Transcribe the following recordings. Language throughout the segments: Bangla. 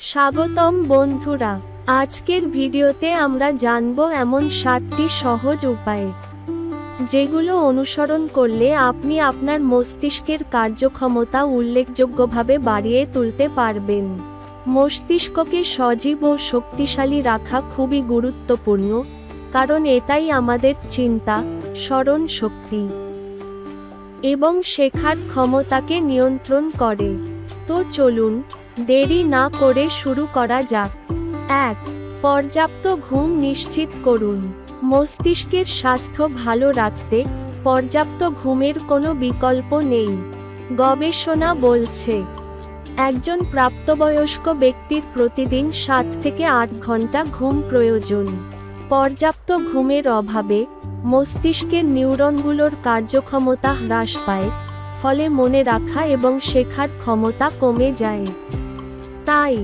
স্বাগতম বন্ধুরা, আজকের ভিডিওতে আমরা জানব এমন সাতটি সহজ উপায়, যেগুলো অনুসরণ করলে আপনি আপনার মস্তিষ্কের কার্যক্ষমতা উল্লেখযোগ্যভাবে বাড়িয়ে তুলতে পারবেন। মস্তিষ্ককে সজীব ও শক্তিশালী রাখা খুবই গুরুত্বপূর্ণ, কারণ এটাই আমাদের চিন্তা, স্মরণ শক্তি এবং শেখার ক্ষমতাকে নিয়ন্ত্রণ করে। তো চলুন, দেরি না করে শুরু করা যাক। এক, পর্যাপ্ত ঘুম নিশ্চিত করুন। মস্তিষ্কের স্বাস্থ্য ভালো রাখতে পর্যাপ্ত ঘুমের কোনো বিকল্প নেই। গবেষণা বলছে, একজন প্রাপ্তবয়স্ক ব্যক্তির প্রতিদিন সাত থেকে আট ঘণ্টা ঘুম প্রয়োজন। পর্যাপ্ত ঘুমের অভাবে মস্তিষ্কের নিউরনগুলোর কার্যক্ষমতা হ্রাস পায়। ফলে মনে রাখা এবং শেখার ক্ষমতা কমে যায়। তাই,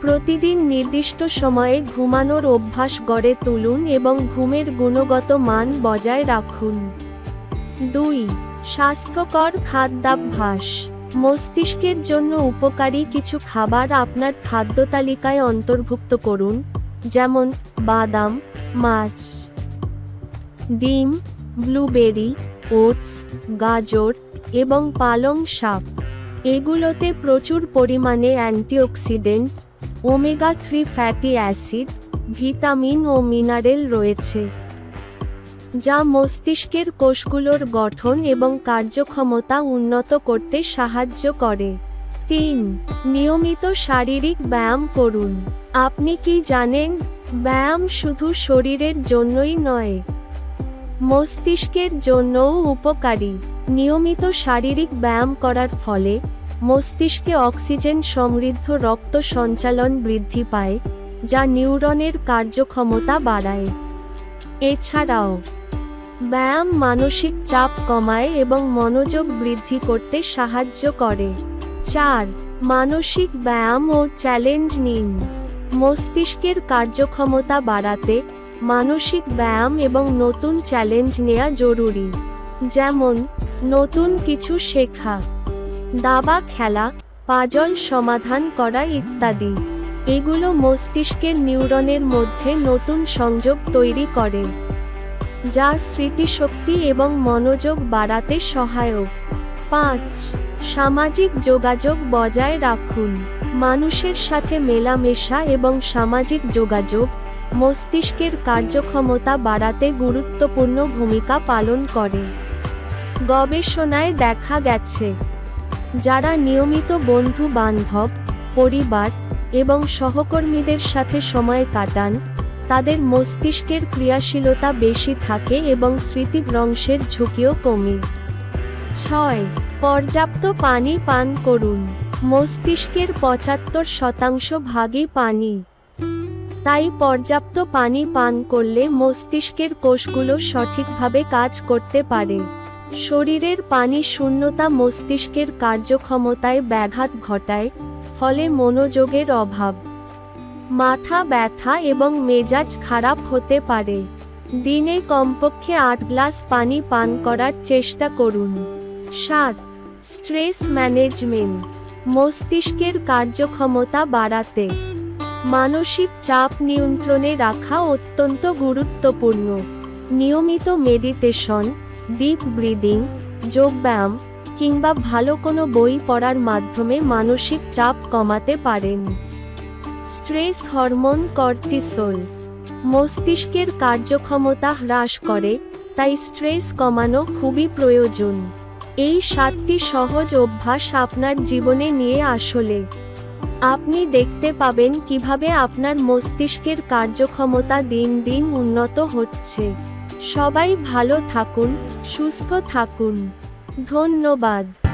প্রতিদিন নির্দিষ্ট সময়ে ঘুমানোর অভ্যাস গড়ে তুলুন এবং ঘুমের গুণগত মান বজায় রাখুন। দুই, স্বাস্থ্যকর খাদ্যাভ্যাস। মস্তিষ্কের জন্য উপকারী কিছু খাবার আপনার খাদ্য তালিকায় অন্তর্ভুক্ত করুন, যেমন বাদাম, মাছ, ডিম, ব্লুবেরি ওটস গাজর এবং পালং শাক। এগুলোতে প্রচুর পরিমাণে antioxidant, omega three fatty acid, vitamin ও মিনারেল রয়েছে, যা মস্তিষ্কের কোষগুলোর গঠন এবং কার্যক্ষমতা উন্নত করতে সাহায্য করে। তিন, নিয়মিত শারীরিক ব্যায়াম করুন। আপনি কি জানেন, ব্যায়াম শুধু শরীরের জন্যই নয় মস্তিষ্কের জন্যও উপকারী। নিয়মিত শারীরিক ব্যায়াম করার ফলে মস্তিষ্কে অক্সিজেন সমৃদ্ধ রক্ত সঞ্চালন বৃদ্ধি পায়, যা নিউরনের কার্যক্ষমতা বাড়ায়। এছাড়াও, ব্যায়াম মানসিক চাপ কমায় এবং মনোযোগ বৃদ্ধি করতে সাহায্য করে। চার, মানসিক ব্যায়াম ও চ্যালেঞ্জ নিন। মস্তিষ্কের কার্যক্ষমতা বাড়াতে মানসিক ব্যায়াম এবং নতুন চ্যালেঞ্জ নেওয়া জরুরি। যেমন, নতুন কিছু শেখা, দাবা খেলা, পাজল সমাধান করা ইত্যাদি। এগুলো মস্তিষ্কের নিউরনের মধ্যে নতুন সংযোগ তৈরি করে, যা স্মৃতিশক্তি এবং মনোযোগ বাড়াতে সহায়ক। পাঁচ, সামাজিক যোগাযোগ বজায় রাখুন। মানুষের সাথে মেলামেশা এবং সামাজিক যোগাযোগ মস্তিষ্কের কার্যক্ষমতা বাড়াতে গুরুত্বপূর্ণ ভূমিকা পালন করে। গবেষণায় দেখা গেছে, যারা নিয়মিত বন্ধু বান্ধব, পরিবার এবং সহকর্মীদের সাথে সময় কাটান, তাদের মস্তিষ্কের ক্রিয়াশীলতা বেশি থাকে এবং স্মৃতিভ্রংশের ঝুঁকিও কমে। ছয়, পর্যাপ্ত পানি পান করুন। মস্তিষ্কের পঁচাত্তর শতাংশ ভাগই পানি। তাই পর্যাপ্ত পানি পান করলে মস্তিষ্কের কোষগুলো সঠিকভাবে কাজ করতে পারে। শরীরের পানি শূন্যতা মস্তিষ্কের কার্যক্ষমতায় ব্যাঘাত ঘটায়, ফলে মনোযোগের অভাব। মাথা ব্যথা এবং মেজাজ খারাপ হতে পারে। দিনে কমপক্ষে আট গ্লাস পানি পান করার চেষ্টা করুন। সাত, স্ট্রেস ম্যানেজমেন্ট। মস্তিষ্কের কার্যক্ষমতা বাড়াতে। মানসিক চাপ নিয়ন্ত্রণে রাখা অত্যন্ত গুরুত্বপূর্ণ। নিয়মিত মেডিটেশন ডিপ ব্রিদিং যোগব্যায়াম কিংবা ভালো কোনো বই পড়ার মাধ্যমে মানসিক চাপ কমাতে পারেন। স্ট্রেস হরমোন কর্টিসোল, মস্তিষ্কের কার্যক্ষমতা হ্রাস করে, তাই স্ট্রেস কমানো খুবই প্রয়োজন। এই সাতটি সহজ অভ্যাস আপনার জীবনে নিয়ে আসলে। আপনি দেখতে পাবেন কীভাবে আপনার মস্তিষ্কের কার্যক্ষমতা দিন দিন উন্নত হচ্ছে। সবাই ভালো থাকুন, সুস্থ থাকুন। ধন্যবাদ।